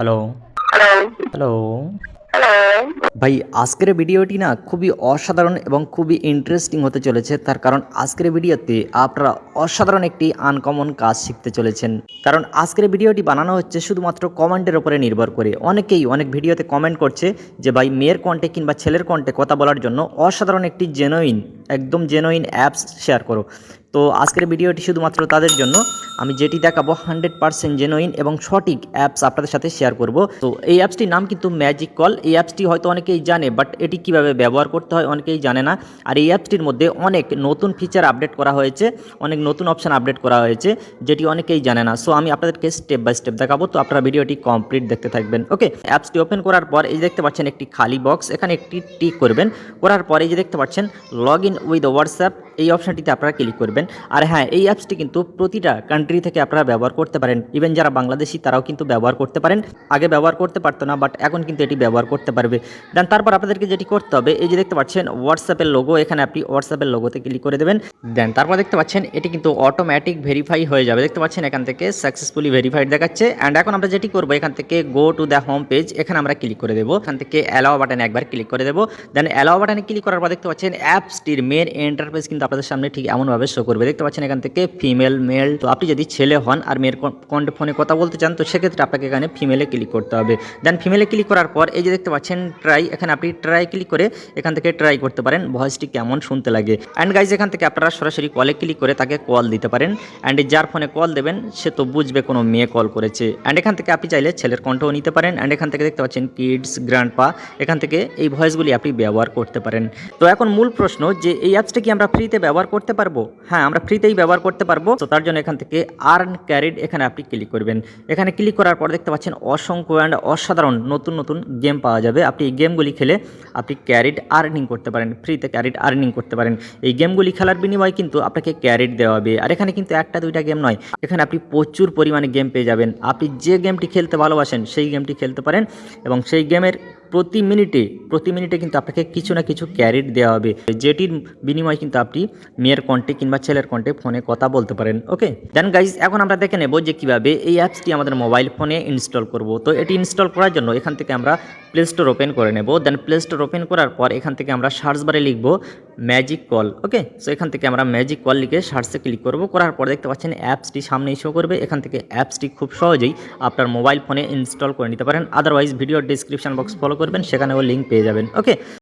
Hello hello ভাই আজকের ভিডিওটি না খুবই অসাধারণ এবং খুবই ইন্টারেস্টিং হতে চলেছে। তার কারণ আজকের ভিডিওতে আপনারা অসাধারণ একটি আনকমন কাজ শিখতে চলেছেন। কারণ আজকের ভিডিওটি বানানো হচ্ছে শুধুমাত্র কমেন্টের উপরে নির্ভর করে। অনেকেই অনেক ভিডিওতে কমেন্ট করছে যে ভাই মেয়ের কন্টে কিংবা ছেলের কন্টে কথা বলার জন্য অসাধারণ একটি জেনুইন একদম জেনুইন অ্যাপস শেয়ার করো। তো আজকের ভিডিওটি শুধুমাত্র তাদের জন্য। আমি যেটি দেখাবো হান্ড্রেড পার্সেন্ট জেনুইন এবং সঠিক অ্যাপস আপনাদের সাথে শেয়ার করব। তো এই অ্যাপসটির নাম কিন্তু ম্যাজিক কল এই অ্যাপসটি হয়তো অনেকেই জানে বাট এটি কীভাবে ব্যবহার করতে হয় অনেকেই জানে না। আর এই অ্যাপসটির মধ্যে অনেক নতুন ফিচার আপডেট করা হয়েছে, অনেক নতুন অপশান আপডেট করা হয়েছে, যেটি অনেকেই জানে না। সো আমি আপনাদেরকে স্টেপ বাই স্টেপ দেখাবো, তো আপনারা ভিডিওটি কমপ্লিট দেখতে থাকবেন। ওকে অ্যাপসটি ওপেন করার পর এই দেখতে পাচ্ছেন একটি খালি বক্স এখানে একটি টিক করবেন। করার পর এই যে দেখতে পাচ্ছেন লগ ইন উইথ হোয়াটসঅ্যাপ এই অপশানটিতে আপনারা ক্লিক করবেন। আর হ্যাঁ এই অ্যাপসটি কিন্তু প্রতিটা কান্ট্রি থেকে আপনারা ব্যবহার করতে পারেন। ইভেন যারা বাংলাদেশি, তারাও কিন্তু ব্যবহার করতে পারেন। আগে ব্যবহার করতে পারতো না বাট এখন কিন্তু এটি ব্যবহার করতে পারবে। দেন তারপর আপনাদেরকে যেটি করতে হবে, এই যে দেখতে পাচ্ছেন হোয়াটসঅ্যাপের লোগো এখানে আপনি হোয়াটসঅ্যাপের লোগোতে ক্লিক করে দেবেন। দেন তারপর দেখতে পাচ্ছেন, এটি কিন্তু অটোমেটিক ভেরিফাই হয়ে যাবে। দেখতে পাচ্ছেন, এখান থেকে সাকসেসফুলি ভেরিফাইড দেখাচ্ছে। অ্যান্ড এখন আমরা যেটি করব, এখান থেকে go to the home page এখানে আমরা ক্লিক করে দেবো। এখান থেকে অ্যালাও বাটনে একবার ক্লিক করে দেবো। দেন অ্যালাও বাটনে ক্লিক করার পর দেখতে পাচ্ছেন অ্যাপসটির মেন ইন্টারফেস কিন্তু আপনাদের সামনে ঠিক এমনভাবে শো করবে। দেখতে পাচ্ছেন এখান থেকে ফিমেল মেল তো আপনি যদি ছেলে হন আর মেয়ের কন্টে ফোনে কথা বলতে চান, তো সেক্ষেত্রে আপনাকে এখানে ফিমেলে ক্লিক করতে হবে। দেন ফিমেলে ক্লিক করার পর এই যে দেখতে পাচ্ছেন ট্রাই এখানে আপনি ট্রাই ক্লিক করে এখান থেকে ট্রাই করতে পারেন। ভয়েসটি কেমন শুনতে লাগে। অ্যান্ড গাইজ এখান থেকে আপনারা সরাসরি কলে ক্লিক করে তাকে কল দিতে পারেন। অ্যান্ড যার ফোনে কল দেবেন, সে তো বুঝবে কোনো মেয়ে কল করেছে। অ্যান্ড এখান থেকে আপনি চাইলে ছেলের কণ্ঠও নিতে পারেন। অ্যান্ড এখান থেকে দেখতে পাচ্ছেন কিডস গ্র্যান্ড পা এখান থেকে এই ভয়েসগুলি আপনি ব্যবহার করতে পারেন। তো এখন মূল প্রশ্ন যে এই অ্যাপসটা কি আমরা ফ্রিতে ব্যবহার করতে পারব? হ্যাঁ আমরা ফ্রিতেই ব্যবহার করতে পারব। তো তার জন্য এখান থেকে আর্ন ক্যারিড এখানে আপনি ক্লিক করবেন। এখানে ক্লিক করার পর দেখতে পাচ্ছেন অসংখ্য অ্যান্ড অসাধারণ নতুন নতুন গেম পাওয়া যাবে। আপনি এই গেমগুলি খেলে আপনি ক্যারিড আর্নিং করতে পারেন ফ্রিতে ক্যারিড আর্নিং করতে পারেন। এই গেমগুলি খেলার বিনিময়ে কিন্তু আপনাকে ক্যারিড দেওয়া হবে। আর এখানে কিন্তু একটা, দুইটা গেম নয়, এখানে আপনি প্রচুর পরিমাণে গেম পেয়ে যাবেন। আপনি যে গেমটি খেলতে ভালোবাসেন, সেই গেমটি খেলতে পারেন এবং সেই গেমের প্রতি মিনিটে প্রতি মিনিটে কিন্তু আপনাকে কিছু না কিছু ক্যারিট দেওয়া হবে। যেটির বিনিময়ে কিন্তু আপনি মেয়ের কন্টে কিংবা ছেলের কন্টে ফোনে কথা বলতে পারেন, ওকে? দেন গাইজ এখন আমরা দেখে নেব যে কীভাবে এই অ্যাপসটি আমাদের মোবাইল ফোনে ইনস্টল করব। তো এটি ইনস্টল করার জন্য এখান থেকে আমরা প্লে স্টোর ওপেন করে নেব। দেন প্লে স্টোর ওপেন করার পর এখান থেকে আমরা সার্চ বারে লিখব ম্যাজিক কল ওকে সো এখান থেকে আমরা ম্যাজিক কল লিখে সার্চে ক্লিক করব। করার পর দেখতে পাচ্ছেন অ্যাপসটি সামনেই শো করবে। এখান থেকে অ্যাপসটি খুব সহজেই আপনার মোবাইল ফোনে ইনস্টল করে নিতে পারেন। Otherwise video description box follow করবেন। সেখানেও লিঙ্ক পেয়ে যাবেন ওকে